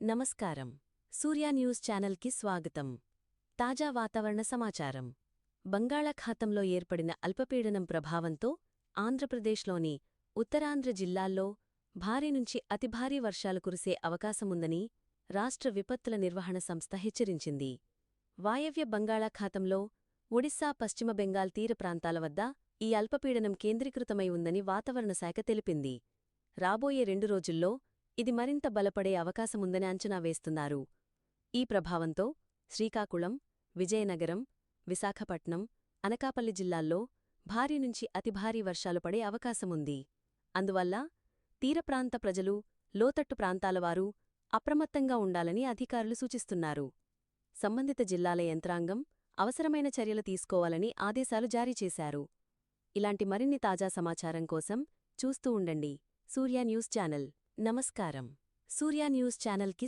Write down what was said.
నమస్కారం. సూర్యా న్యూస్ ఛానల్కి స్వాగతం. తాజా వాతావరణ సమాచారం. బంగాళాఖాతంలో ఏర్పడిన అల్పపీడనం ప్రభావంతో ఆంధ్రప్రదేశ్లోని ఉత్తరాంధ్ర జిల్లాల్లో భారీ నుంచి అతిభారీ వర్షాలు కురిసే అవకాశముందని రాష్ట్ర విపత్తుల నిర్వహణ సంస్థ హెచ్చరించింది. వాయవ్య బంగాళాఖాతంలో ఒడిశా పశ్చిమ బెంగాల్ తీర ప్రాంతాల వద్ద ఈ అల్పపీడనం కేంద్రీకృతమై ఉందని వాతావరణ శాఖ తెలిపింది. రాబోయే రెండు రోజుల్లో ఇది మరింత బలపడే అవకాశముందని అంచనా వేస్తున్నారు. ఈ ప్రభావంతో శ్రీకాకుళం విజయనగరం విశాఖపట్నం అనకాపల్లి జిల్లాల్లో భారీ నుంచి అతి భారీ వర్షాలు పడే అవకాశముంది. అందువల్ల తీరప్రాంత ప్రజలు లోతట్టు ప్రాంతాలవారు అప్రమత్తంగా ఉండాలని అధికారులు సూచిస్తున్నారు. సంబంధిత జిల్లాల యంత్రాంగం అవసరమైన చర్యలు తీసుకోవాలని ఆదేశాలు జారీ చేశారు. ఇలాంటి మరిన్ని తాజా సమాచారం కోసం చూస్తూ ఉండండి. Surya news channel. నమస్కారం సూర్య న్యూస్ ఛానల్కి